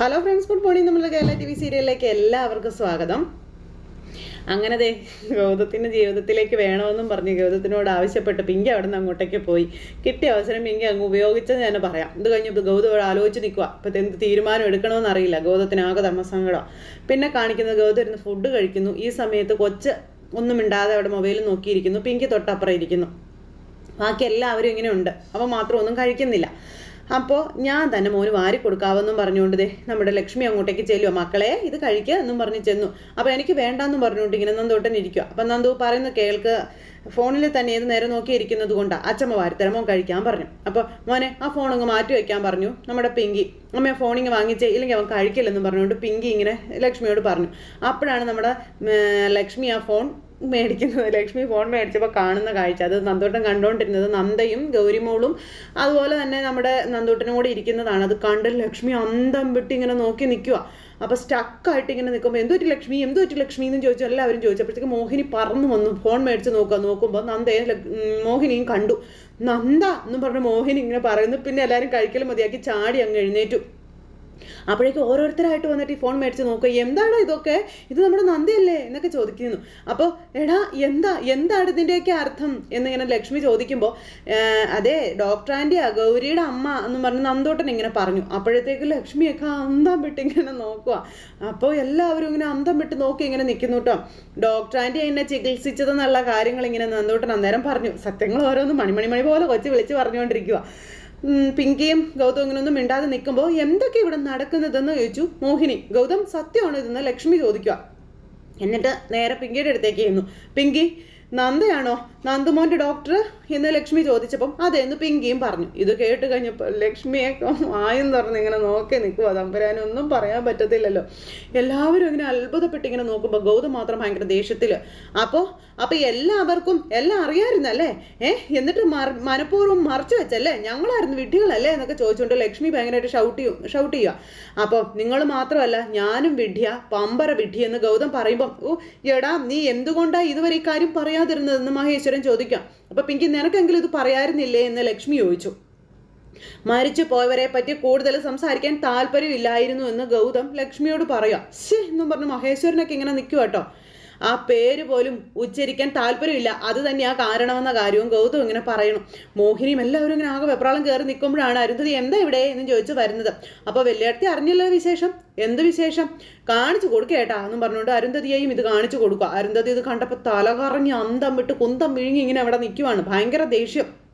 Hello friends good morning നമ്മുടെ Kerala T V സീരിയലിലേക്ക് എല്ലാവർക്കും സ്വാഗതം. അങ്ങനെ ദേ ഗൗതത്തിന്റെ ജീവിതത്തിലേക്ക് വേണമെന്നും പറഞ്ഞ് ഗൗതത്തിനോട് ആവശ്യപ്പെട്ട് പിങ്കി അവിടെ നിന്ന് അങ്ങോട്ടേക്ക് പോയി. കിട്ടിയ അവസരം പിങ്കി അങ്ങ് ഉപയോഗിച്ചെന്ന് തന്നെ പറയാം. ഇത് കഴിഞ്ഞപ്പോൾ ഗൗതം ഇവിടെ ആലോചിച്ച് നിൽക്കുക അപ്പോൾ എന്ത് തീരുമാനം എടുക്കണമെന്ന് അറിയില്ല. ഗൗതത്തിന് ആകെ ധർമ്മസങ്കടം. പിന്നെ കാണിക്കുന്നത് ഗൗതം ഇരുന്ന് ഫുഡ് കഴിക്കുന്നു. ഈ സമയത്ത് കൊച്ച് ഒന്നും ഇണ്ടാതെ അവിടെ മൊബൈൽ നോക്കിയിരിക്കുന്നു. പിങ്കി തൊട്ടപ്പുറം ഇരിക്കുന്നു. ബാക്കി എല്ലാവരും ഇങ്ങനെ ഉണ്ട് അവൻ മാത്രം ഒന്നും കഴിക്കുന്നില്ല. അപ്പോൾ ഞാൻ തന്നെ മോന് വാരി കൊടുക്കാവെന്നും പറഞ്ഞുകൊണ്ട് നമ്മുടെ ലക്ഷ്മി അങ്ങോട്ടേക്ക് ചെല്ലുക മക്കളെ ഇത് കഴിക്കുക എന്നും പറഞ്ഞ് ചെന്നു. അപ്പോൾ എനിക്ക് വേണ്ടാന്നും പറഞ്ഞുകൊണ്ട് ഇങ്ങനെ നന്ദോട്ടൻ ഇരിക്കുക അപ്പം നന്ദു പറയുന്ന കേൾക്ക് ഫോണിൽ തന്നെ ഏത് നേരം നോക്കിയിരിക്കുന്നത് കൊണ്ടാണ് അച്ഛമ്മ വാരിത്തരം മോൻ കഴിക്കാൻ പറഞ്ഞു. അപ്പോൾ മോനെ ആ ഫോൺ അങ്ങ് മാറ്റി വയ്ക്കാൻ പറഞ്ഞു. നമ്മുടെ പിങ്കി. അമ്മ ഫോണിങ് വാങ്ങിച്ചേ. ഇല്ലെങ്കിൽ അവൻ കഴിക്കില്ലെന്നും പറഞ്ഞുകൊണ്ട് പിങ്കി ഇങ്ങനെ ലക്ഷ്മിയോട് പറഞ്ഞു. അപ്പോഴാണ് നമ്മുടെ ലക്ഷ്മി ആ ഫോൺ മേടിക്കുന്നത് ലക്ഷ്മി ഫോൺ മേടിച്ചപ്പോൾ കാണുന്ന കാഴ്ച. അത് നന്ദൂട്ടൻ കണ്ടുകൊണ്ടിരുന്നത് നന്ദയും ഗൗരിമോളും. അതുപോലെ തന്നെ നമ്മുടെ നന്തോട്ടനും കൂടി ഇരിക്കുന്നതാണ്. അത് കണ്ട് ലക്ഷ്മി അന്തം വിട്ട് ഇങ്ങനെ നോക്കി നിൽക്കുക അപ്പോൾ സ്റ്റക്കായിട്ട് ഇങ്ങനെ നിൽക്കുമ്പോൾ എന്തോ ലക്ഷ്മി? എന്തോ ലക്ഷ്മി? എന്ന് ചോദിച്ചു. എല്ലാവരും ചോദിച്ചപ്പോഴത്തേക്ക് മോഹിനി പറന്നു വന്നു. ഫോൺ മേടിച്ച് നോക്കുക. നോക്കുമ്പോൾ നന്ദയെ മോഹിനിയും കണ്ടു. നന്ദ എന്നും പറഞ്ഞ് മോഹിനി ഇങ്ങനെ പറയുന്നു. പിന്നെ എല്ലാവരും കഴിക്കലും മതിയാക്കി ചാടി അങ്ങ് എഴുന്നേറ്റു. അപ്പോഴേക്കും ഓരോരുത്തരായിട്ട് വന്നിട്ട് ഈ ഫോൺ മേടിച്ച് നോക്കുക എന്താണ് ഇതൊക്കെ? ഇത് നമ്മുടെ നന്ദിയല്ലേ? എന്നൊക്കെ ചോദിക്കുന്നു. അപ്പോൾ എടാ എന്താ എന്താണ് ഇതിന്റെയൊക്കെ അർത്ഥം? എന്നിങ്ങനെ ലക്ഷ്മി ചോദിക്കുമ്പോൾ അതെ ഡോക്ടർ ആന്റിയാ ഗൗരിയുടെ അമ്മ എന്ന് പറഞ്ഞ് നന്ദോട്ടൻ ഇങ്ങനെ പറഞ്ഞു. അപ്പോഴത്തേക്ക് ലക്ഷ്മിയൊക്കെ അന്തം വിട്ട് ഇങ്ങനെ നോക്കുക അപ്പോൾ എല്ലാവരും ഇങ്ങനെ അന്തം വിട്ട് നോക്കി ഇങ്ങനെ നിൽക്കുന്നു കേട്ടോ. ഡോക്ടർ ആന്റി എന്നെ ചികിത്സിച്ചതെന്നുള്ള കാര്യങ്ങൾ ഇങ്ങനെ നന്ദോട്ടൻ അന്നേരം പറഞ്ഞു. സത്യങ്ങൾ ഓരോന്ന് മണിമണി മണി പോലെ കൊച്ചു വിളിച്ച് പറഞ്ഞുകൊണ്ടിരിക്കുക പിങ്കിയും ഗൗതം ഇങ്ങനൊന്നും മിണ്ടാതെ നിൽക്കുമ്പോൾ എന്തൊക്കെ ഇവിടെ നടക്കുന്നതെന്ന് ചോദിച്ചു. മോഹിനി ഗൗതം സത്യമാണ് ഇതെന്ന് ലക്ഷ്മി ചോദിക്കുക. എന്നിട്ട് നേരെ പിങ്കിയുടെ അടുത്തേക്ക് ചെയ്യുന്നു പിങ്കി നന്ദയാണോ? നന്ദുമോന്റെ ഡോക്ടർ എന്ന് ലക്ഷ്മി ചോദിച്ചപ്പം അതെന്ന് പിങ്കിയും പറഞ്ഞു. ഇത് കേട്ട് കഴിഞ്ഞപ്പോൾ ലക്ഷ്മിയൊക്കെ ആയെന്ന് പറഞ്ഞ് ഇങ്ങനെ നോക്കി നിൽക്കുക തമ്പുരാനൊന്നും പറയാൻ പറ്റത്തില്ലല്ലോ. എല്ലാവരും ഇങ്ങനെ അത്ഭുതപ്പെട്ട് ഇങ്ങനെ നോക്കുമ്പോൾ ഗൗതം മാത്രം ഭയങ്കര ദേഷ്യത്തിൽ അപ്പോൾ അപ്പോൾ എല്ലാവർക്കും എല്ലാം അറിയാമായിരുന്നല്ലേ? ഏ എന്നിട്ട് മനഃപൂർവം മറച്ചു വെച്ചല്ലേ? ഞങ്ങളായിരുന്നു വിഡ്ഢികളല്ലേ എന്നൊക്കെ ചോദിച്ചുകൊണ്ട് ലക്ഷ്മി ഭയങ്കരമായിട്ട് ഷൗട്ട് ചെയ്യും ഷൗട്ട് ചെയ്യുക അപ്പോൾ നിങ്ങൾ മാത്രമല്ല ഞാനും വിഡ്ഢിയ പമ്പര വിഡ്ഢി എന്ന് ഗൗതം പറയുമ്പം ഓ എടാ നീ എന്തുകൊണ്ടാണ് ഇതുവരെ ഈ കാര്യം പറയാതിരുന്നതെന്ന് മഹേശ്വരൻ ചോദിക്കാം. അപ്പോൾ പിങ്കി നിനക്കെങ്കിലും ഇത് പറയാറുന്നില്ലേ എന്ന് ലക്ഷ്മി ചോദിച്ചു. മരിച്ചു പോയവരെ പറ്റി കൂടുതൽ സംസാരിക്കാൻ താല്പര്യമില്ലായിരുന്നു എന്ന് ഗൗതം ലക്ഷ്മിയോട് പറയാം. ശേ എന്നും പറഞ്ഞ് മഹേശ്വരനൊക്കെ ഇങ്ങനെ നിൽക്കുക കേട്ടോ ആ പേര് പോലും ഉച്ചരിക്കാൻ താല്പര്യമില്ല. അത് തന്നെയാ കാരണമെന്ന കാര്യവും ഗൗതം ഇങ്ങനെ പറയണം. മോഹിനിയും എല്ലാവരും ഇങ്ങനെ ആകെ വെപ്രാളം കയറി നിൽക്കുമ്പോഴാണ് അരുന്ധതി എന്താ ഇവിടെ എന്ന് ചോദിച്ചു വരുന്നത്. അപ്പോൾ വെള്ളിയാടത്തി അറിഞ്ഞല്ലോ വിശേഷം? എന്ത് വിശേഷം? കാണിച്ചു കൊടുക്കേട്ടാ എന്നും പറഞ്ഞുകൊണ്ട് അരുന്ധതിയെയും ഇത് കാണിച്ചു കൊടുക്കുക. അരുന്ധതി ഇത് കണ്ടപ്പോൾ തല കറങ്ങി അന്തം വിട്ട് കുന്തം വിഴുങ്ങി ഇങ്ങനെ അവിടെ നിൽക്കുവാണ്. ഭയങ്കര ദേഷ്യം.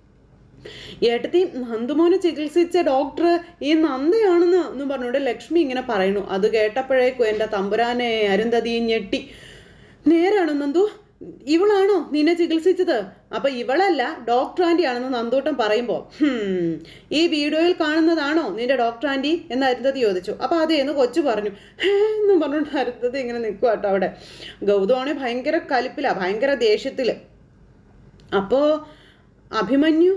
ഏട്ടത്തി നന്ദുമോനെ ചികിത്സിച്ച ഡോക്ടർ ഈ നന്ദയാണെന്ന് എന്ന് പറഞ്ഞുകൊണ്ട് ലക്ഷ്മി ഇങ്ങനെ പറയുന്നു. അത് കേട്ടപ്പോഴേക്കും എന്റെ തമ്പുരാനെ അരുന്ധതി ഞെട്ടി. നേരാണോ നന്ദു? ഇവളാണോ നിന്നെ ചികിത്സിച്ചത്? അപ്പൊ ഇവളല്ല ഡോക്ടർ ആന്റി ആണെന്ന് നന്ദൂട്ടം പറയുമ്പോൾ ഈ വീഡിയോയിൽ കാണുന്നതാണോ നിന്റെ ഡോക്ടർ ആന്റി എന്ന് അരുന്ധതി ചോദിച്ചു. അപ്പൊ അതേന്ന് കൊച്ചു പറഞ്ഞു. എന്നും പറഞ്ഞുകൊണ്ട് അരുന്ധതി ഇങ്ങനെ നിൽക്കുക കേട്ടോ അവിടെ. ഗൗതമാണെ ഭയങ്കര കലിപ്പില ഭയങ്കര ദേഷ്യത്തിൽ. അപ്പോ അഭിമന്യു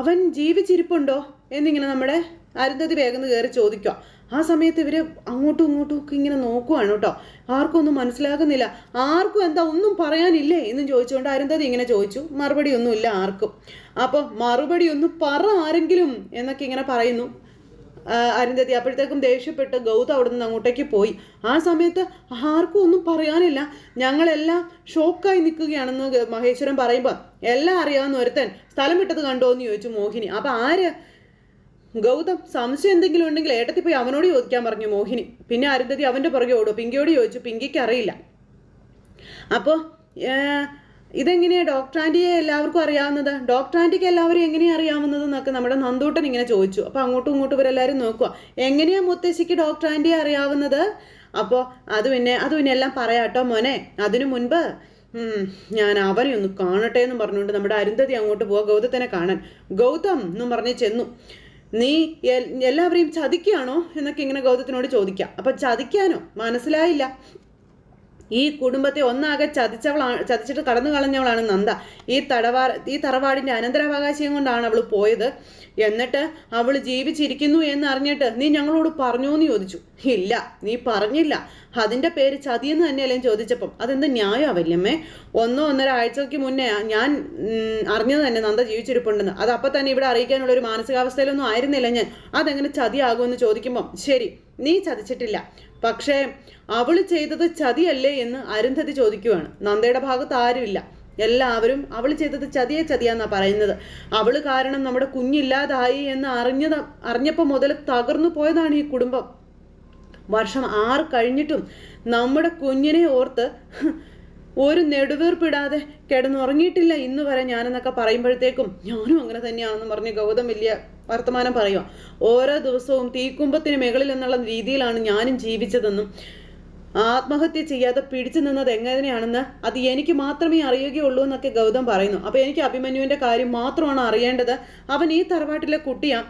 അവൻ ജീവിച്ചിരിപ്പുണ്ടോ എന്നിങ്ങനെ നമ്മുടെ അരുന്ധതി വേഗം കയറി ചോദിക്കുക ആ സമയത്ത് ഇവർ അങ്ങോട്ടും ഇങ്ങോട്ടും ഒക്കെ ഇങ്ങനെ നോക്കുവാണ് കേട്ടോ. ആർക്കും ഒന്നും മനസ്സിലാകുന്നില്ല. ആർക്കും എന്താ ഒന്നും പറയാനില്ലേ എന്നും ചോദിച്ചുകൊണ്ട് അരുന്ധതി ഇങ്ങനെ ചോദിച്ചു. മറുപടി ഒന്നുമില്ല ആർക്കും. അപ്പോൾ മറുപടി ഒന്ന് പറ ആരെങ്കിലും എന്നൊക്കെ ഇങ്ങനെ പറയുന്നു. അരുന്ധതി അപ്പോഴത്തേക്കും ദേഷ്യപ്പെട്ട് ഗൗതം അവിടെ നിന്ന് അങ്ങോട്ടേക്ക് പോയി. ആ സമയത്ത് ആർക്കും ഒന്നും പറയാനില്ല. ഞങ്ങളെല്ലാം ഷോക്കായി നിൽക്കുകയാണെന്ന് മഹേശ്വരൻ പറയുമ്പോൾ എല്ലാം അറിയാവുന്ന ഒരുത്തൻ സ്ഥലം വിട്ടത് കണ്ടോ എന്ന് ചോദിച്ചു മോഹിനി. അപ്പം ആര് ഗൗതം സംശയം എന്തെങ്കിലും ഉണ്ടെങ്കിൽ ഏട്ടത്തി പോയി അവനോട് ചോദിക്കാൻ പറഞ്ഞു മോഹിനി. പിന്നെ അരുന്ധതി അവന്റെ പുറകെ ഓടും പിങ്കിയോട് ചോദിച്ചു. പിങ്കിക്ക് അറിയില്ല. അപ്പോൾ ഇതെങ്ങനെയാണ് ഡോക്ടർ ആന്റിയെ എല്ലാവർക്കും അറിയാവുന്നത്? ഡോക്ടർ ആന്റിക്ക് എല്ലാവരും എങ്ങനെയാണ് അറിയാവുന്നത് എന്നൊക്കെ നമ്മുടെ നന്ദൂട്ടൻ ഇങ്ങനെ ചോദിച്ചു. അപ്പോൾ അങ്ങോട്ടും ഇങ്ങോട്ടും ഇവരെല്ലാവരും നോക്കുക എങ്ങനെയാണ് മുത്തശ്ശിക്ക് ഡോക്ടർ ആന്റിയെ അറിയാവുന്നത്? അപ്പോൾ അത് പിന്നെ അത് പിന്നെ എല്ലാം പറയാട്ടോ മോനെ. അതിനു മുൻപ് ഞാൻ അവനെ ഒന്ന് കാണട്ടെ എന്ന് പറഞ്ഞുകൊണ്ട് നമ്മുടെ അരുന്ധതി അങ്ങോട്ട് പോവുക ഗൗതത്തിനെ കാണാൻ. ഗൗതം എന്നും പറഞ്ഞ് ചെന്നു. നീ എല്ലാവരെയും ചതിക്കുകയാണോ എന്നൊക്കെ ഇങ്ങനെ ഗൗതത്തിനോട് ചോദിക്കാം. അപ്പം ചതിക്കാനോ? മനസ്സിലായില്ല. ഈ കുടുംബത്തെ ഒന്നാകെ ചതിച്ചവളാണ് ചതിച്ചിട്ട് കടന്നു കളഞ്ഞവളാണ് നന്ദ. ഈ തടവാ ഈ തറവാടിന്റെ അനന്തരാവകാശം കൊണ്ടാണ് അവൾ പോയത്. എന്നിട്ട് അവൾ ജീവിച്ചിരിക്കുന്നു എന്ന് അറിഞ്ഞിട്ട് നീ ഞങ്ങളോട് പറഞ്ഞു എന്ന് ചോദിച്ചു. ഇല്ല നീ പറഞ്ഞില്ല. അതിന്റെ പേര് ചതിയെന്ന് തന്നെയല്ലേ ചോദിച്ചപ്പം. അതെന്ത് ന്യായം വല്യമ്മേ? ഒന്നോ ഒന്നര ആഴ്ചയ്ക്ക് മുന്നേ ഞാൻ അറിഞ്ഞത് തന്നെ നന്ദ ജീവിച്ചിരിപ്പുണ്ടെന്ന്. അത് അപ്പം തന്നെ ഇവിടെ അറിയിക്കാനുള്ള ഒരു മാനസികാവസ്ഥയിലൊന്നും ആയിരുന്നില്ല ഞാൻ. അതെങ്ങനെ ചതിയാകുമെന്ന് ചോദിക്കുമ്പം ശരി നീ ചതിച്ചിട്ടില്ല. പക്ഷേ അവൾ ചെയ്തത് ചതിയല്ലേ എന്ന് അരുന്ധതി ചോദിക്കുവാണ്. നന്ദയുടെ ഭാഗത്ത് ആരുമില്ല. എല്ലാവരും അവൾ ചെയ്തത് ചതിയെ ചതിയാന്നാ പറയുന്നത്. അവൾ കാരണം നമ്മുടെ കുഞ്ഞില്ലാതായി എന്ന് അറിഞ്ഞത് അറിഞ്ഞപ്പോൾ മുതൽ തകർന്നു പോയതാണ് ഈ കുടുംബം. വർഷം ആറ് കഴിഞ്ഞിട്ടും നമ്മുടെ കുഞ്ഞിനെ ഓർത്ത് ഒരു നെടുവീർപ്പിടാതെ കിടന്നുറങ്ങിയിട്ടില്ല ഇന്ന് വരെ ഞാനെന്നൊക്കെ പറയുമ്പോഴത്തേക്കും ഞാനും അങ്ങനെ തന്നെയാണെന്ന് പറഞ്ഞ് ഗൗതം വലിയ വർത്തമാനം പറയുക ഓരോ ദിവസവും തീക്കുമ്പത്തിന് മുകളിൽ എന്നുള്ള രീതിയിലാണ് ഞാനും ജീവിച്ചതെന്നും ആത്മഹത്യ ചെയ്യാതെ പിടിച്ചു നിന്നത് എങ്ങനെയാണെന്ന് അത് എനിക്ക് മാത്രമേ അറിയുകയുള്ളൂ എന്നൊക്കെ ഗൗതം പറയുന്നു. അപ്പൊ എനിക്ക് അഭിമന്യുവിന്റെ കാര്യം മാത്രമാണ് അറിയേണ്ടത്. അവൻ ഈ തറവാട്ടിലെ കുട്ടിയാ.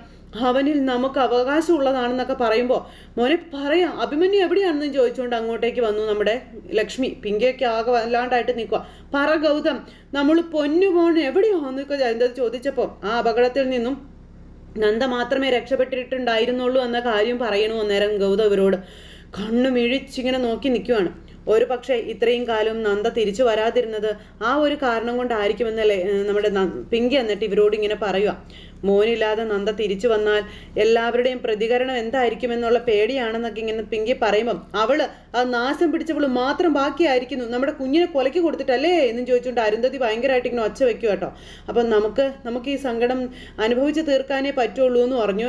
അവനിൽ നമുക്ക് അവകാശമുള്ളതാണെന്നൊക്കെ പറയുമ്പോൾ മോനെ പറയാം. അഭിമന്യു എവിടെയാണെന്ന് ചോദിച്ചുകൊണ്ട് അങ്ങോട്ടേക്ക് വന്നു നമ്മുടെ ലക്ഷ്മി. പിങ്കയൊക്കെ ആകെ വല്ലാണ്ടായിട്ട് നിൽക്കുക പറ ഗൗതം. നമ്മൾ പൊന്നു മോൻ എവിടെയാണെന്നൊക്കെ എന്താ ചോദിച്ചപ്പോൾ ആ അപകടത്തിൽ നിന്നും നന്ദ മാത്രമേ രക്ഷപ്പെട്ടിട്ടുണ്ടായിരുന്നുള്ളൂ എന്ന കാര്യം പറയണു അന്നേരം ഗൗതം ഇവരോട്. കണ്ണു മിഴിച്ചിങ്ങനെ നോക്കി നിൽക്കുവാണ് ഒരു പക്ഷേ ഇത്രയും കാലം നന്ദ തിരിച്ചു വരാതിരുന്നത് ആ ഒരു കാരണം കൊണ്ടായിരിക്കുമെന്നല്ലേ നമ്മുടെ പിങ്കി എന്നിട്ട് ഇവരോട് ഇങ്ങനെ പറയുക മോനില്ലാതെ നന്ദ തിരിച്ചു വന്നാൽ എല്ലാവരുടെയും പ്രതികരണം എന്തായിരിക്കും എന്നുള്ള പേടിയാണെന്നൊക്കെ ഇങ്ങനെ പിങ്കി പറയുമ്പം അവൾ ആ നാശം പിടിച്ചവൾ മാത്രം ബാക്കിയായിരിക്കുന്നു. നമ്മുടെ കുഞ്ഞിനെ കൊലയ്ക്ക് കൊടുത്തിട്ടല്ലേ എന്നും ചോദിച്ചുകൊണ്ട് അരുന്ധതി ഭയങ്കരമായിട്ട് ഇങ്ങനെ ഒച്ച വെക്കും കേട്ടോ. അപ്പം നമുക്ക് നമുക്ക് ഈ സങ്കടം അനുഭവിച്ച് തീർക്കാനേ പറ്റുള്ളൂ എന്ന് പറഞ്ഞു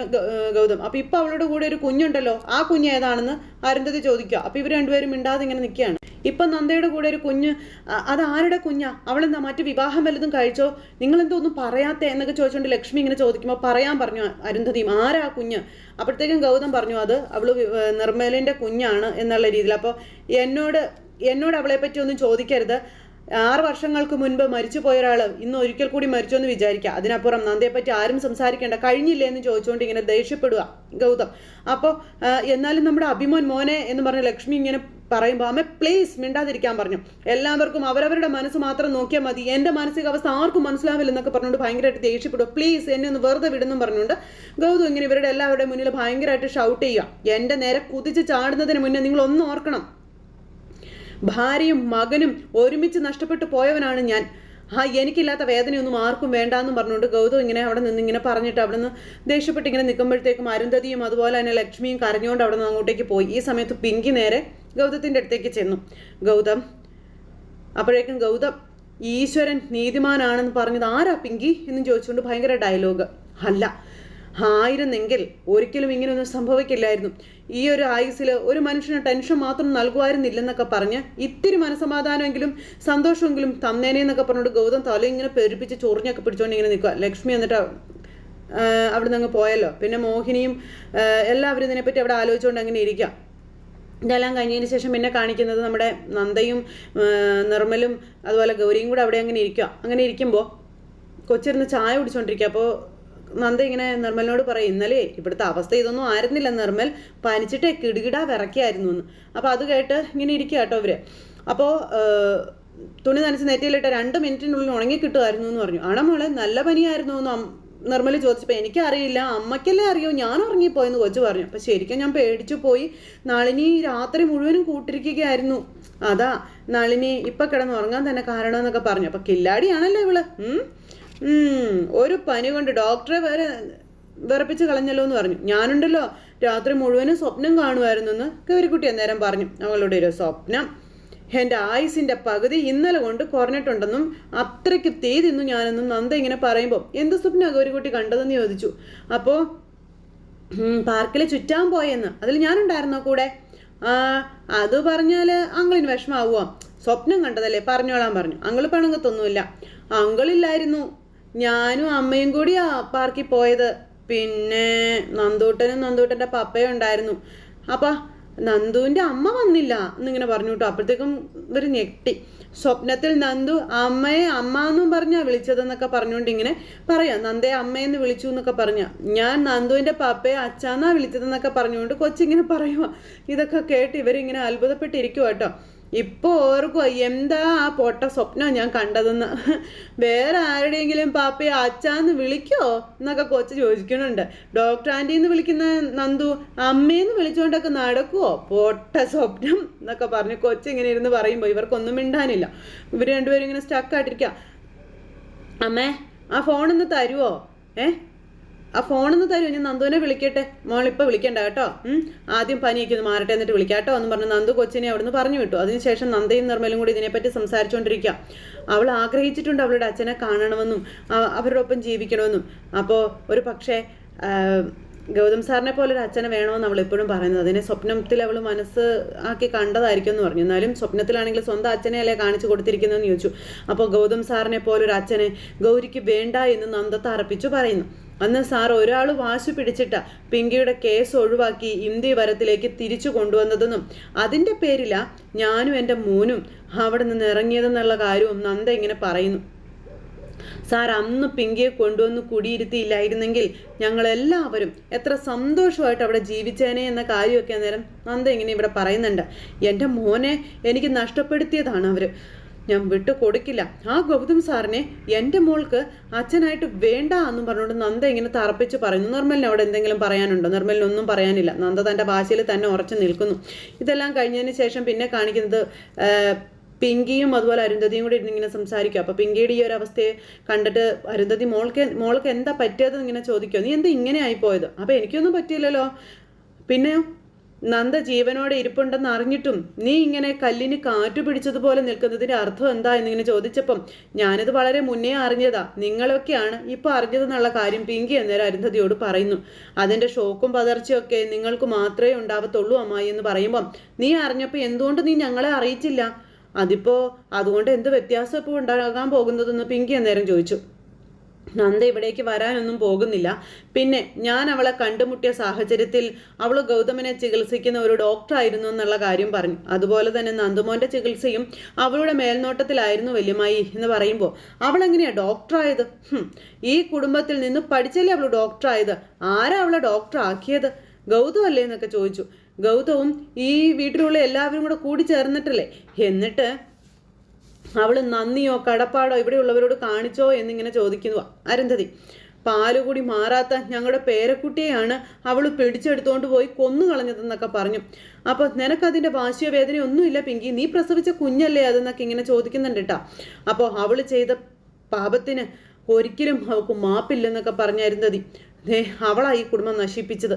ഗൗതം. അപ്പൊ ഇപ്പൊ അവളുടെ കൂടെ ഒരു കുഞ്ഞുണ്ടല്ലോ. ആ കുഞ്ഞ് ഏതാണെന്ന് അരുന്ധതി ചോദിക്കുക അപ്പൊ ഇവർ രണ്ടുപേരും മിണ്ടാതെ ഇങ്ങനെ നിൽക്കുകയാണ്. ഇപ്പൊ നന്ദയുടെ കൂടെ ഒരു കുഞ്ഞ് അത് ആരുടെ കുഞ്ഞാ? അവളെന്താ മറ്റു വിവാഹം വല്ലതും കഴിച്ചോ? നിങ്ങൾ എന്തോ ഒന്നും പറയാത്ത എന്നൊക്കെ ചോദിച്ചുകൊണ്ട് ലക്ഷ്മി ഇങ്ങനെ ചോദിക്കുമ്പോൾ പറയാൻ പറഞ്ഞു അരുന്ധതിയും ആരാ കുഞ്ഞ്? അപ്പോഴത്തേക്കും ഗൗതം പറഞ്ഞു അത് അവൾ നിർമ്മലിന്റെ കുഞ്ഞാണ് എന്നുള്ള രീതിയിൽ. അപ്പോൾ എന്നോട് എന്നോട് അവളെ പറ്റി ഒന്നും ചോദിക്കരുത്. ആറ് വർഷങ്ങൾക്ക് മുൻപ് മരിച്ചു പോയ ഒരാൾ ഇന്ന് ഒരിക്കൽ കൂടി മരിച്ചു എന്ന് വിചാരിക്കുക അതിനപ്പുറം നന്ദയെ പറ്റി ആരും സംസാരിക്കേണ്ട കഴിഞ്ഞില്ലേ എന്ന് ചോദിച്ചുകൊണ്ട് ഇങ്ങനെ ദേഷ്യപ്പെടുക ഗൗതം. അപ്പോൾ എന്നാലും നമ്മുടെ അഭിമോൻ മോനെ എന്ന് പറഞ്ഞ ലക്ഷ്മി ഇങ്ങനെ പറയുമ്പോൾ അമ്മ പ്ലീസ് മിണ്ടാതിരിക്കാൻ പറഞ്ഞു. എല്ലാവർക്കും അവരവരുടെ മനസ്സ് മാത്രം നോക്കിയാൽ മതി. എന്റെ മാനസികാവസ്ഥ ആർക്കും മനസ്സിലാവില്ല എന്നൊക്കെ പറഞ്ഞുകൊണ്ട് ഭയങ്കരമായിട്ട് ദേഷ്യപ്പെടുക പ്ലീസ് എന്നെ ഒന്ന് വെറുതെ വിടുന്നും പറഞ്ഞുകൊണ്ട് ഗൗതം ഇങ്ങനെ ഇവരുടെ എല്ലാവരുടെ മുന്നിൽ ഭയങ്കരമായിട്ട് ഷൗട്ട് ചെയ്യുക എന്റെ നേരെ കുതിച്ച് ചാടുന്നതിന് മുന്നേ നിങ്ങൾ ഒന്ന് ഓർക്കണം. ഭാര്യയും മകനും ഒരുമിച്ച് നഷ്ടപ്പെട്ടു പോയവനാണ് ഞാൻ. ആ എനിക്കില്ലാത്ത വേദനയൊന്നും ആർക്കും വേണ്ട എന്ന് പറഞ്ഞുകൊണ്ട് ഗൗതം ഇങ്ങനെ അവിടെ നിന്ന് ഇങ്ങനെ പറഞ്ഞിട്ട് അവിടെ നിന്ന് ദേഷ്യപ്പെട്ട് ഇങ്ങനെ നിൽക്കുമ്പോഴത്തേക്കും അരുന്ധതിയും അതുപോലെ തന്നെ ലക്ഷ്മിയും കരഞ്ഞുകൊണ്ട് അവിടെ നിന്ന് അങ്ങോട്ടേക്ക് പോയി. ഈ സമയത്ത് പിങ്കി നേരെ ഗൗതത്തിന്റെ അടുത്തേക്ക് ചെന്നു. ഗൗതം അപ്പോഴേക്കും ഗൗതം ഈശ്വരൻ നീതിമാനാണെന്ന് പറഞ്ഞത് ആരാ പിങ്കി? എന്നും ചോദിച്ചുകൊണ്ട് ഭയങ്കര ഡയലോഗ് അല്ല ആയിരുന്നെങ്കിൽ ഒരിക്കലും ഇങ്ങനെയൊന്നും സംഭവിക്കില്ലായിരുന്നു. ഈ ഒരു ആയുസ്സിൽ ഒരു മനുഷ്യന് ടെൻഷൻ മാത്രം നൽകുമായിരുന്നില്ലെന്നൊക്കെ പറഞ്ഞ് ഇത്തിരി മനസമാധാനമെങ്കിലും സന്തോഷമെങ്കിലും തന്നേനെ എന്നൊക്കെ പറഞ്ഞുകൊണ്ട് ഗൗതം തല ഇങ്ങനെ പെരുപ്പിച്ച് ചൊറിഞ്ഞൊക്കെ പിടിച്ചുകൊണ്ട് ഇങ്ങനെ നിൽക്കുക ലക്ഷ്മി എന്നിട്ട് അവിടെ നിന്ന് പോയല്ലോ. പിന്നെ മോഹിനിയും എല്ലാവരും ഇതിനെപ്പറ്റി അവിടെ ആലോചിച്ചുകൊണ്ട് അങ്ങനെ ഇരിക്കുക ഇതെല്ലാം കഴിഞ്ഞതിന് ശേഷം പിന്നെ കാണിക്കുന്നത് നമ്മുടെ നന്ദയും നിർമ്മലും അതുപോലെ ഗൗരിയും കൂടെ അവിടെ അങ്ങനെ ഇരിക്കുക അങ്ങനെ ഇരിക്കുമ്പോൾ കൊച്ചിരുന്ന് ചായ കുടിച്ചുകൊണ്ടിരിക്കുക അപ്പോൾ നന്ദ ഇങ്ങനെ നിർമ്മലിനോട് പറയും ഇന്നലെ ഇവിടുത്തെ അവസ്ഥ ഇതൊന്നും ആയിരുന്നില്ല നിർമ്മൽ. പനിച്ചിട്ടേ കിടുകിടാ വിറക്കിയായിരുന്നു എന്ന് അപ്പോൾ അത് കേട്ട് ഇങ്ങനെ ഇരിക്കുക കേട്ടോ അവർ അപ്പോൾ തുണി നനച്ച് നെറ്റിയിലിട്ട് രണ്ട് മിനിറ്റിനുള്ളിൽ ഉണങ്ങി കിട്ടുമായിരുന്നു എന്ന് പറഞ്ഞു. ആണോ മോളെ നല്ല പനിയായിരുന്നു എന്ന് നിർമ്മൽ ചോദിച്ചപ്പോൾ എനിക്കറിയില്ല അമ്മയ്ക്കല്ലേ അറിയോ ഞാൻ ഉറങ്ങിപ്പോയെന്ന് കൊച്ചു പറഞ്ഞു. അപ്പം ശരിക്കും ഞാൻ പേടിച്ചു പോയി. നളിനി രാത്രി മുഴുവനും കൂട്ടിരിക്കുകയായിരുന്നു. അതാ നളിനി ഇപ്പം കിടന്ന് ഉറങ്ങാൻ തന്നെ കാരണം എന്നൊക്കെ പറഞ്ഞു. അപ്പം കില്ലാടിയാണല്ലോ ഇവൾ? ഒരു പനി കൊണ്ട് ഡോക്ടറെ വരെ വിറപ്പിച്ച് കളഞ്ഞല്ലോ എന്ന് പറഞ്ഞു. ഞാനുണ്ടല്ലോ. രാത്രി മുഴുവനും സ്വപ്നം കാണുമായിരുന്നു എന്ന് കയറിക്കുട്ടി അന്നേരം പറഞ്ഞു. അവളുടെ ഒരു സ്വപ്നം. എന്റെ ആയുസിന്റെ പകുതി ഇന്നലെ കൊണ്ട് കുറഞ്ഞിട്ടുണ്ടെന്നും അത്രയ്ക്ക് തീ തിന്നു ഞാനെന്നും നന്ദ ഇങ്ങനെ പറയുമ്പോൾ എന്ത് സ്വപ്നം ഗൗരിക്കുട്ടി കണ്ടതെന്ന് ചോദിച്ചു. അപ്പോൾ പാർക്കിൽ ചുറ്റാൻ പോയെന്ന്. അതിൽ ഞാനുണ്ടായിരുന്നോ കൂടെ? അത് പറഞ്ഞാൽ അങ്കിളിന് വിഷമാവുമോ സ്വപ്നം കണ്ടതല്ലേ പറഞ്ഞോളാൻ പറഞ്ഞു. അങ്കിൾ പണങ്ങത്തൊന്നുമില്ല. അങ്കിളില്ലായിരുന്നു ഞാനും അമ്മയും കൂടിയാ പാർക്കിൽ പോയത്. പിന്നെ നന്ദൂട്ടനും നന്ദൂട്ടന്റെ പപ്പയും ഉണ്ടായിരുന്നു. അപ്പം നന്ദുവിന്റെ അമ്മ വന്നില്ല എന്നിങ്ങനെ പറഞ്ഞു കേട്ടോ. അപ്പോഴത്തേക്കും ഇവർ ഞെട്ടി. സ്വപ്നത്തിൽ നന്ദു അമ്മയെ അമ്മ എന്നും പറഞ്ഞാ വിളിച്ചതെന്നൊക്കെ പറഞ്ഞുകൊണ്ട് ഇങ്ങനെ പറയാം. നന്ദയെ അമ്മയെന്ന് വിളിച്ചു എന്നൊക്കെ പറഞ്ഞ. ഞാൻ നന്ദുവിന്റെ പപ്പയെ അച്ഛാന്നാ വിളിച്ചതെന്നൊക്കെ പറഞ്ഞുകൊണ്ട് കൊച്ചിങ്ങനെ പറയുക ഇതൊക്കെ കേട്ട് ഇവരിങ്ങനെ അത്ഭുതപ്പെട്ടിരിക്കുക കേട്ടോ. ഇപ്പോൾ ഓർക്കുക എന്താ ആ പൊട്ട സ്വപ്നം ഞാൻ കണ്ടതെന്ന്? വേറെ ആരുടെയെങ്കിലും പാപ്പയെ അച്ചാന്ന് വിളിക്കോ എന്നൊക്കെ കൊച്ചു ചോദിക്കുന്നുണ്ട്. ഡോക്ടർ ആന്റി എന്ന് വിളിക്കുന്ന നന്ദു അമ്മയെന്ന് വിളിച്ചുകൊണ്ടൊക്കെ നടക്കുവോ? പൊട്ട സ്വപ്നം എന്നൊക്കെ പറഞ്ഞ് കൊച്ചിങ്ങനെ ഇരുന്ന് പറയുമ്പോൾ ഇവർക്കൊന്നും മിണ്ടാനില്ല. ഇവർ രണ്ടുപേരും ഇങ്ങനെ സ്റ്റക്കായിട്ടിരിക്കുക അമ്മേ ആ ഫോണൊന്ന് തരുമോ ഏ? ആ ഫോണൊന്ന് തരുമോ ഞാൻ നന്ദുവിനെ വിളിക്കട്ടെ. മോളിപ്പോൾ വിളിക്കണ്ട കേട്ടോ. ആദ്യം പനിയൊക്കെ ഒന്ന് മാറട്ടെ എന്നിട്ട് വിളിക്കാം കേട്ടോ. എന്ന് പറഞ്ഞ് നന്ദു കൊച്ചിനെ അവിടുന്ന് പറഞ്ഞു വിട്ടു. അതിനുശേഷം നന്ദയും നിർമ്മലും കൂടി ഇതിനെപ്പറ്റി സംസാരിച്ചുകൊണ്ടിരിക്കുക അവൾ ആഗ്രഹിച്ചിട്ടുണ്ട് അവളുടെ അച്ഛനെ കാണണമെന്നും അവരോടൊപ്പം ജീവിക്കണമെന്നും. അപ്പോൾ ഒരു പക്ഷേ ഗൗതം സാറിനെ പോലെ ഒരു അച്ഛനെ വേണമെന്ന് അവൾ എപ്പോഴും പറയുന്നത്. അതിനെ സ്വപ്നത്തിൽ അവൾ മനസ്സ് ആക്കി കണ്ടതായിരിക്കും എന്ന് പറഞ്ഞു. എന്നാലും സ്വപ്നത്തിലാണെങ്കിൽ സ്വന്തം അച്ഛനെ അല്ലേ കാണിച്ചു കൊടുത്തിരിക്കുന്നതെന്ന് ചോദിച്ചു. അപ്പോൾ ഗൗതം സാറിനെ പോലെ ഒരു അച്ഛനെ ഗൗരിക്ക് വേണ്ട എന്ന് നന്ദത്ത് അറപ്പിച്ചു പറയുന്നു. അന്ന് സാർ ഒരാൾ വാശി പിടിച്ചിട്ട പിങ്കിയുടെ കേസ് ഒഴിവാക്കി ഇന്ത്യ വരത്തിലേക്ക് തിരിച്ചു കൊണ്ടുവന്നതെന്നും അതിന്റെ പേരില ഞാനും എന്റെ മോനും അവിടെ നിന്ന് ഇറങ്ങിയതെന്നുള്ള കാര്യവും നന്ദ ഇങ്ങനെ പറയുന്നു. സാർ അന്ന് പിങ്കിയെ കൊണ്ടുവന്ന് കുടിയിരുത്തിയില്ലായിരുന്നെങ്കിൽ ഞങ്ങളെല്ലാവരും എത്ര സന്തോഷമായിട്ട് അവിടെ ജീവിച്ചേനെ എന്ന കാര്യമൊക്കെ അന്നേരം നന്ദ ഇങ്ങനെ ഇവിടെ പറയുന്നുണ്ട്. എന്റെ മോനെ എനിക്ക് നഷ്ടപ്പെടുത്തിയതാണ് അവർ ഞാൻ വിട്ടു കൊടുക്കില്ല. ആ ഗൗതം സാറിനെ എന്റെ മോൾക്ക് അച്ഛനായിട്ട് വേണ്ട എന്നും പറഞ്ഞുകൊണ്ട് നന്ദ ഇങ്ങനെ തറപ്പിച്ച് പറയുന്നു. നിർമ്മലിന് അവിടെ എന്തെങ്കിലും പറയാനുണ്ടോ? നിർമ്മലിനൊന്നും പറയാനില്ല. നന്ദ തന്റെ ഭാഷയിൽ തന്നെ ഉറച്ചു നിൽക്കുന്നു. ഇതെല്ലാം കഴിഞ്ഞതിന് ശേഷം പിന്നെ കാണിക്കുന്നത് പിങ്കിയും അതുപോലെ അരുന്ധതിയും കൂടി ഇരുന്ന് ഇങ്ങനെ സംസാരിക്കും. അപ്പോൾ പിങ്കിയുടെ ഈ ഒരു അവസ്ഥയെ കണ്ടിട്ട് അരുന്ധതി മോൾക്ക് മോൾക്ക് എന്താ പറ്റിയതെന്ന് ഇങ്ങനെ ചോദിക്കുമോ നീ എന്താ ഇങ്ങനെ ആയിപ്പോയത്? അപ്പോൾ എനിക്കൊന്നും പറ്റിയില്ലല്ലോ. പിന്നെ നന്ദ ജീവനോടെ ഇരിപ്പുണ്ടെന്ന് അറിഞ്ഞിട്ടും നീ ഇങ്ങനെ കല്ലിന് കാറ്റു പിടിച്ചതുപോലെ നിൽക്കുന്നതിന്റെ അർത്ഥം എന്താ എന്നിങ്ങനെ ചോദിച്ചപ്പം ഞാനിത് വളരെ മുന്നേ അറിഞ്ഞതാ. നിങ്ങളൊക്കെയാണ് ഇപ്പൊ അറിഞ്ഞതെന്നുള്ള കാര്യം പിങ്കി അന്നേരം അരുന്ധതിയോട് പറയുന്നു. അതിന്റെ ഷോക്കും പതർച്ചയൊക്കെ നിങ്ങൾക്ക് മാത്രമേ ഉണ്ടാവത്തുള്ളൂ അമ്മായി എന്ന് പറയുമ്പം നീ അറിഞ്ഞപ്പോൾ എന്തുകൊണ്ട് നീ ഞങ്ങളെ അറിയിച്ചില്ല? അതിപ്പോ അതുകൊണ്ട് എന്ത് വ്യത്യാസം ഇപ്പോൾ ഉണ്ടാകാൻ പോകുന്നതെന്ന് പിങ്കി അന്നേരം ചോദിച്ചു. നന്ദ ഇവിടേക്ക് വരാനൊന്നും പോകുന്നില്ല. പിന്നെ ഞാൻ അവളെ കണ്ടുമുട്ടിയ സാഹചര്യത്തിൽ അവൾ ഗൗതമനെ ചികിത്സിക്കുന്ന ഒരു ഡോക്ടറായിരുന്നു എന്നുള്ള കാര്യം പറഞ്ഞു. അതുപോലെ തന്നെ നന്ദുമോന്റെ ചികിത്സയും അവളുടെ മേൽനോട്ടത്തിലായിരുന്നു വല്യമായി എന്ന് പറയുമ്പോൾ അവൾ എങ്ങനെയാ ഡോക്ടറായത് ഈ കുടുംബത്തിൽ നിന്ന് പഠിച്ചല്ലേ അവൾ ഡോക്ടറായത് ആരാ അവളെ ഡോക്ടർ ആക്കിയത്? ഗൗതം അല്ലേ എന്നൊക്കെ ചോദിച്ചു. ഗൗതവും ഈ വീട്ടിലുള്ള എല്ലാവരും കൂടെ കൂടി ചേർന്നിട്ടല്ലേ? എന്നിട്ട് അവൾ നന്ദിയോ കടപ്പാടോ ഇവിടെയുള്ളവരോട് കാണിച്ചോ എന്നിങ്ങനെ ചോദിക്കുന്നു. അരുന്ധതി പാലുകൂടി മാറാത്ത ഞങ്ങളുടെ പേരക്കുട്ടിയെയാണ് അവൾ പിടിച്ചെടുത്തോണ്ട് പോയി കൊന്നു കളഞ്ഞതെന്നൊക്കെ പറഞ്ഞു. അപ്പൊ നിനക്കതിന്റെ വാശിയോ വേദനയോ ഒന്നുമില്ല പിങ്കി നീ പ്രസവിച്ച കുഞ്ഞല്ലേ അതെന്നൊക്കെ ഇങ്ങനെ ചോദിക്കുന്നുണ്ട് കേട്ടോ അപ്പോൾ അവൾ ചെയ്ത പാപത്തിന് ഒരിക്കലും അവൾക്ക് മാപ്പില്ലെന്നൊക്കെ പറഞ്ഞായിരുന്നതി ദേ അവളാ ഈ കുടുംബം നശിപ്പിച്ചത്.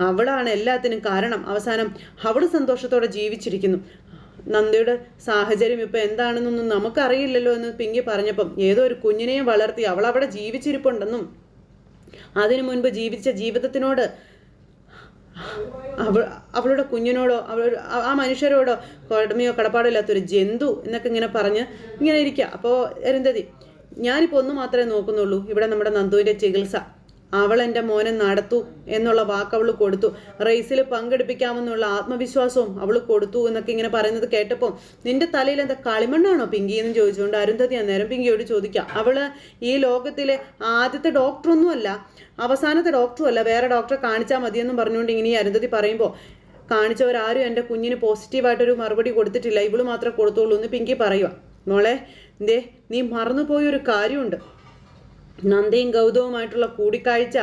അവളാണ് എല്ലാത്തിനും കാരണം. അവസാനം അവൾ സന്തോഷത്തോടെ ജീവിച്ചിരിക്കുന്നു. നന്ദിയുടെ സാഹചര്യം ഇപ്പൊ എന്താണെന്നൊന്നും നമുക്കറിയില്ലല്ലോ എന്ന് പിങ്കി പറഞ്ഞപ്പം ഏതോ ഒരു കുഞ്ഞിനെയും വളർത്തി അവൾ അവിടെ ജീവിച്ചിരിപ്പുണ്ടെന്നും അതിനു മുൻപ് ജീവിച്ച ജീവിതത്തിനോട് അവൾ അവളുടെ കുഞ്ഞിനോടോ അവൾ ആ മനുഷ്യരോടോ കടമയോ കടപ്പാടോ ഇല്ലാത്തൊരു ജന്തു എന്നൊക്കെ ഇങ്ങനെ പറഞ്ഞ് ഇങ്ങനെ ഇരിക്കുക അപ്പോൾ അരുന്ധതി ഞാനിപ്പോൾ ഒന്ന് മാത്രമേ നോക്കുന്നുള്ളൂ ഇവിടെ നമ്മുടെ നന്ദുവിന്റെ ചികിത്സ. അവൾ എന്റെ മോനെ നടത്തു എന്നുള്ള വാക്ക് അവൾ കൊടുത്തു. റേസിൽ പങ്കെടുപ്പിക്കാമെന്നുള്ള ആത്മവിശ്വാസവും അവൾ കൊടുത്തു എന്നൊക്കെ ഇങ്ങനെ പറയുന്നത് കേട്ടപ്പോൾ നിന്റെ തലയിൽ എന്താ കളിമണ്ണാണോ പിങ്കി എന്ന് ചോദിച്ചുകൊണ്ട് അരുന്ധതി അന്നേരം പിങ്കിയോട് ചോദിക്കാം. അവൾ ഈ ലോകത്തിലെ ആദ്യത്തെ ഡോക്ടറൊന്നുമല്ല അവസാനത്തെ ഡോക്ടറും അല്ല വേറെ ഡോക്ടറെ കാണിച്ചാൽ മതിയെന്നും പറഞ്ഞുകൊണ്ട് ഇങ്ങനെ ഈ അരുന്ധതി പറയുമ്പോൾ കാണിച്ചവരാരും എന്റെ കുഞ്ഞിന് പോസിറ്റീവായിട്ടൊരു മറുപടി കൊടുത്തിട്ടില്ല. ഇവൾ മാത്രമേ കൊടുത്തുള്ളൂ എന്ന് പിങ്കി പറയുക മോളെ ദേ നീ മറന്നുപോയൊരു കാര്യമുണ്ട്. നന്ദയും ഗൗതവുമായിട്ടുള്ള കൂടിക്കാഴ്ച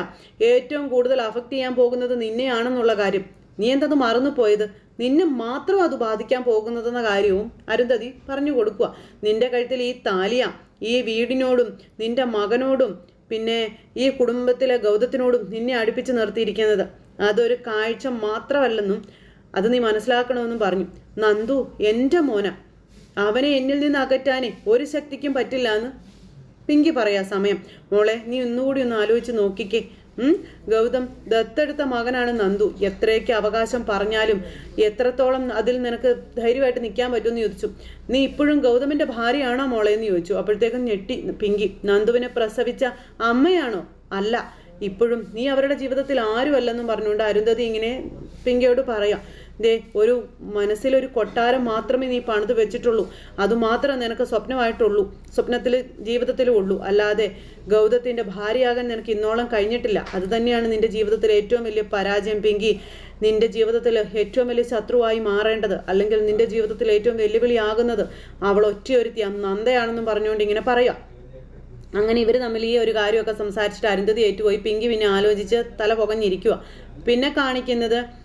ഏറ്റവും കൂടുതൽ അഫക്റ്റ് ചെയ്യാൻ പോകുന്നത് നിന്നെയാണെന്നുള്ള കാര്യം. നീ എന്തത് മറന്നുപോയത് നിന്നെ മാത്രം അത് ബാധിക്കാൻ പോകുന്നതെന്ന കാര്യവും അരുന്ധതി പറഞ്ഞു കൊടുക്കുക നിന്റെ കഴുത്തിൽ ഈ താലിയ ഈ വീടിനോടും നിന്റെ മകനോടും പിന്നെ ഈ കുടുംബത്തിലെ ഗൗതത്തിനോടും നിന്നെ അടുപ്പിച്ച് നിർത്തിയിരിക്കുന്നത്. അതൊരു കാഴ്ച മാത്രമല്ലെന്നും അത് നീ മനസ്സിലാക്കണമെന്നും പറഞ്ഞു. നന്ദു എന്റെ മോന അവനെ എന്നിൽ നിന്ന് അകറ്റാനേ ഒരു ശക്തിക്കും പറ്റില്ല എന്ന് പിങ്കി പറയാ സമയം. മോളെ നീ ഒന്നുകൂടി ഒന്ന് ആലോചിച്ച് നോക്കിക്കേ? ഗൗതം ദത്തെടുത്ത മകനാണ് നന്ദു. എത്രയൊക്കെ അവകാശം പറഞ്ഞാലും എത്രത്തോളം അതിൽ നിനക്ക് ധൈര്യമായിട്ട് നിൽക്കാൻ പറ്റുമെന്ന് ചോദിച്ചു. നീ ഇപ്പോഴും ഗൗതമിന്റെ ഭാര്യയാണോ മോളെ എന്ന് ചോദിച്ചു. അപ്പോഴത്തേക്കും ഞെട്ടി പിങ്കി. നന്ദുവിനെ പ്രസവിച്ച അമ്മയാണോ? അല്ല. ഇപ്പോഴും നീ അവരുടെ ജീവിതത്തിൽ ആരുമല്ലെന്നും പറഞ്ഞുകൊണ്ട് അരുന്ധതി ഇങ്ങനെ പിങ്കിയോട് പറയാം. ദേ ഒരു മനസ്സിലൊരു കൊട്ടാരം മാത്രമേ നീ പണിത് വെച്ചിട്ടുള്ളൂ. അതുമാത്രം നിനക്ക് സ്വപ്നമായിട്ടുള്ളൂ. സ്വപ്നത്തിൽ ജീവിതത്തിലും ഉള്ളൂ. അല്ലാതെ ഗൗതത്തിന്റെ ഭാര്യയാകാൻ നിനക്ക് ഇന്നോളം കഴിഞ്ഞിട്ടില്ല. അത് തന്നെയാണ് നിന്റെ ജീവിതത്തിലെ ഏറ്റവും വലിയ പരാജയം പിങ്കി. നിന്റെ ജീവിതത്തിൽ ഏറ്റവും വലിയ ശത്രുവായി മാറേണ്ടത് അല്ലെങ്കിൽ നിന്റെ ജീവിതത്തിൽ ഏറ്റവും വെല്ലുവിളിയാകുന്നത് അവൾ ഒറ്റയൊരുത്തി നന്ദയാണെന്നും പറഞ്ഞുകൊണ്ട് ഇങ്ങനെ പറയാം. അങ്ങനെ ഇവർ തമ്മിൽ ഈ ഒരു കാര്യമൊക്കെ സംസാരിച്ചിട്ട് അരുന്ധതി ഏറ്റുപോയി പിങ്കി പിന്നെ ആലോചിച്ച് തല പുകഞ്ഞിരിക്കുക പിന്നെ കാണിക്കുന്നത്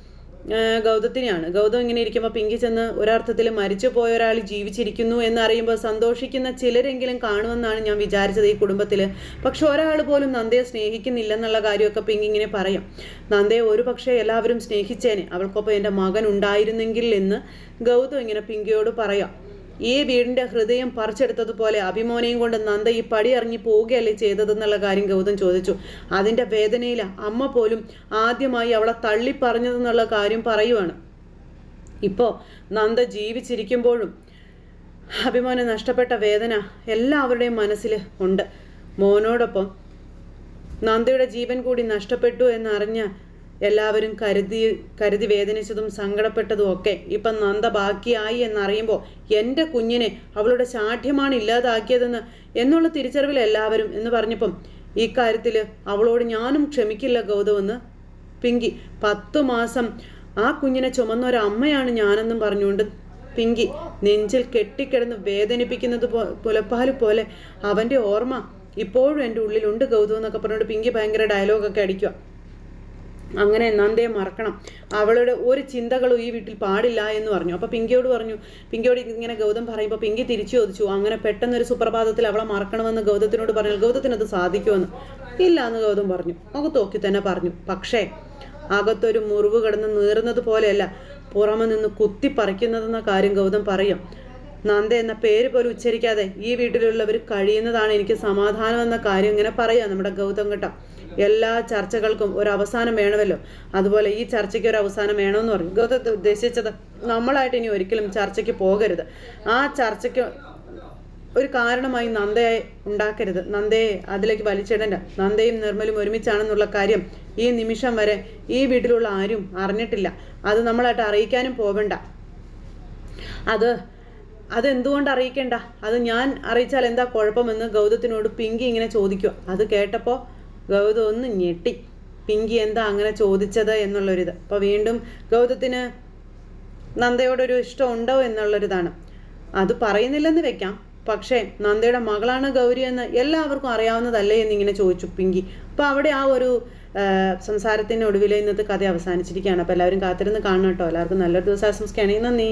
ഗൗതത്തിനെയാണ്. ഗൗതം ഇങ്ങനെ ഇരിക്കുമ്പോൾ പിങ്കി ചെന്ന് ഒരർത്ഥത്തിൽ മരിച്ചു പോയ ഒരാൾ ജീവിച്ചിരിക്കുന്നു എന്നറിയുമ്പോൾ സന്തോഷിക്കുന്ന ചിലരെങ്കിലും കാണുമെന്നാണ് ഞാൻ വിചാരിച്ചത് ഈ കുടുംബത്തിൽ പക്ഷെ ഒരാൾ പോലും നന്ദയെ സ്നേഹിക്കുന്നില്ലെന്നുള്ള കാര്യമൊക്കെ പിങ്കി ഇങ്ങനെ പറയും. നന്ദയെ ഒരു പക്ഷേ എല്ലാവരും സ്നേഹിച്ചേനെ. അവൾക്കൊപ്പം എന്റെ മകൻ ഉണ്ടായിരുന്നെങ്കിൽ എന്ന് ഗൗതം ഇങ്ങനെ പിങ്കിയോട് പറയാം. ഈ വീടിന്റെ ഹൃദയം പറിച്ചെടുത്തതുപോലെ അഭിമോനയും കൊണ്ട് നന്ദ ഈ പടി ഇറങ്ങി പോവുകയല്ലേ ചെയ്തതെന്നുള്ള കാര്യം ഗൗതം ചോദിച്ചു. അതിന്റെ വേദനയിൽ അമ്മ പോലും ആദ്യമായി അവളെ തള്ളി പറഞ്ഞതെന്നുള്ള കാര്യം പറയുവാണ്. ഇപ്പോൾ നന്ദ ജീവിച്ചിരിക്കുമ്പോഴും അഭിമാനം നഷ്ടപ്പെട്ട വേദന എല്ലാവരുടെയും മനസ്സിൽ ഉണ്ട്. മോനോടൊപ്പം നന്ദയുടെ ജീവൻ കൂടി നഷ്ടപ്പെട്ടു എന്നറിഞ്ഞ എല്ലാവരും കരുതി കരുതി വേദനിച്ചതും സങ്കടപ്പെട്ടതും ഒക്കെ ഇപ്പം നന്ദ ബാക്കിയായി എന്നറിയുമ്പോൾ എന്റെ കുഞ്ഞിനെ അവളുടെ ശാഠ്യമാണ് ഇല്ലാതാക്കിയതെന്ന് എന്നുള്ള തിരിച്ചറിവിൽ എല്ലാവരും എന്ന് പറഞ്ഞപ്പം ഈ കാര്യത്തിൽ അവളോട് ഞാനും ക്ഷമിക്കില്ല ഗൗതമെന്ന് പിങ്കി പത്തു മാസം ആ കുഞ്ഞിനെ ചുമന്ന ഒരു അമ്മയാണ് ഞാനെന്നും പറഞ്ഞുകൊണ്ട് പിങ്കി നെഞ്ചിൽ കെട്ടിക്കിടന്ന് വേദനിപ്പിക്കുന്നത് പുലപ്പാൽ പോലെ അവന്റെ ഓർമ്മ ഇപ്പോഴും എന്റെ ഉള്ളിലുണ്ട് ഗൗതം എന്നൊക്കെ പറഞ്ഞുകൊണ്ട് പിങ്കി ഭയങ്കര ഡയലോഗൊക്കെ അടിക്കുക. അങ്ങനെ നന്ദയെ മറക്കണം. അവളുടെ ഒരു ചിന്തകളും ഈ വീട്ടിൽ പാടില്ല എന്ന് പറഞ്ഞു. അപ്പോൾ പിങ്കിയോട് പറഞ്ഞു പിങ്കിയോട് ഇങ്ങനെ ഗൗതം പറയുമ്പോൾ പിങ്കി തിരിച്ചു ചോദിച്ചു അങ്ങനെ പെട്ടെന്നൊരു സുപ്രഭാതത്തിൽ അവളെ മറക്കണമെന്ന് ഗൗതത്തിനോട് പറഞ്ഞു ഗൗതത്തിനത് സാധിക്കുമെന്ന്? ഇല്ല എന്ന് ഗൗതം പറഞ്ഞു. നമുക്ക് തോക്കി തന്നെ പറഞ്ഞു. പക്ഷേ അകത്തൊരു മുറിവ് കിടന്ന് നീറുന്നത് പോലെയല്ല പുറമെ നിന്ന് കുത്തിപ്പറിക്കുന്നതെന്ന കാര്യം ഗൗതം പറയും. നന്ദ എന്ന പേര് പോലും ഉച്ചരിക്കാതെ ഈ വീട്ടിലുള്ളവർ കഴിയുന്നതാണ് എനിക്ക് സമാധാനം എന്ന കാര്യം ഇങ്ങനെ പറയാം നമ്മുടെ ഗൗതം കേട്ടോ. എല്ലാ ചർച്ചകൾക്കും ഒരു അവസാനം വേണമല്ലോ. അതുപോലെ ഈ ചർച്ചയ്ക്ക് ഒരു അവസാനം വേണമെന്ന് പറഞ്ഞു. ഗൗതത്തെ ഉദ്ദേശിച്ചത് നമ്മളായിട്ട് ഇനി ഒരിക്കലും ചർച്ചയ്ക്ക് പോകരുത്. ആ ചർച്ചയ്ക്ക് ഒരു കാരണമായി നന്ദയെ ഉണ്ടാക്കരുത്. നന്ദയെ അതിലേക്ക് വലിച്ചിടേണ്ട. നന്ദയും നിർമ്മലും ഒരുമിച്ചാണെന്നുള്ള കാര്യം ഈ നിമിഷം വരെ ഈ വീട്ടിലുള്ള ആരും അറിഞ്ഞിട്ടില്ല. അത് നമ്മളായിട്ട് അറിയിക്കാനും പോകണ്ട അത് അത് അതെന്തുകൊണ്ട് അറിയിക്കേണ്ട? അത് ഞാൻ അറിയിച്ചാൽ എന്താ കുഴപ്പമെന്ന് ഗൗതത്തിനോട് പിങ്കി ഇങ്ങനെ ചോദിക്കുക. അത് കേട്ടപ്പോൾ ഗൗതം ഒന്ന് ഞെട്ടി. പിങ്കി എന്താ അങ്ങനെ ചോദിച്ചത്? എന്നുള്ളൊരിത്. അപ്പോൾ വീണ്ടും ഗൗതത്തിന് നന്ദയോടൊരു ഇഷ്ടം ഉണ്ടോ എന്നുള്ളൊരിതാണ്. അത് പറയുന്നില്ലെന്ന് വെക്കാം. പക്ഷേ നന്ദയുടെ മകളാണ് ഗൗരി എന്ന് എല്ലാവർക്കും അറിയാവുന്നതല്ലേ എന്നിങ്ങനെ ചോദിച്ചു പിങ്കി. അപ്പോൾ അവിടെ ആ ഒരു സംസാരത്തിനൊടുവിൽ ഇന്നത്തെ കഥ അവസാനിച്ചിരിക്കുകയാണ്. അപ്പോൾ എല്ലാവരും കാത്തിരുന്ന് കാണണം കേട്ടോ. എല്ലാവർക്കും നല്ലൊരു ദിവസം ആശംസിക്കുകയാണെങ്കിൽ നന്ദി.